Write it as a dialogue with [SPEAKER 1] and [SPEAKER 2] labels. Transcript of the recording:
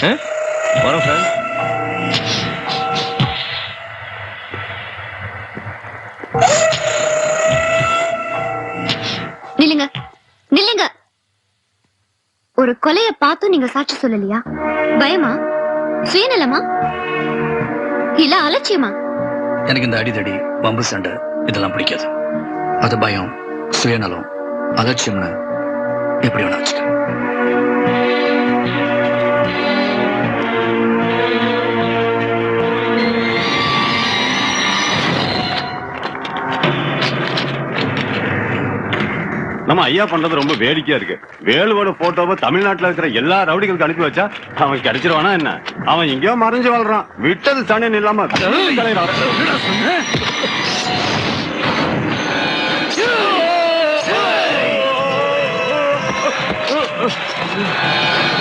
[SPEAKER 1] வரோம் சார்.
[SPEAKER 2] நில்லுங்க. நில்லுங்க. ஒரு கொலைய பார்த்தும் நீங்க சாட்சி சொல்லலையா? பயமா? சுயநலமா? இல்ல அலட்சியமா?
[SPEAKER 3] எனக்கு இந்த அடிதடி வம்பு சண்டை இதெல்லாம் பிடிக்காது. அது பயம் சுயநலம் அலட்சியம்னு எப்படி வேணா வச்சுக்க
[SPEAKER 4] நம்ம ஐயா பண்றது ரொம்ப வேடிக்கையா இருக்கு. வேலுவோட போட்டோவை தமிழ்நாட்டுல இருக்கிற எல்லா ரவுடிகளுக்கு அனுப்பி வச்சா அவன் கிடைச்சிருவானா என்ன? அவன் எங்கேயோ மறைஞ்சு வாழ்றான். விட்டது சனியன் இல்லாம Yeah.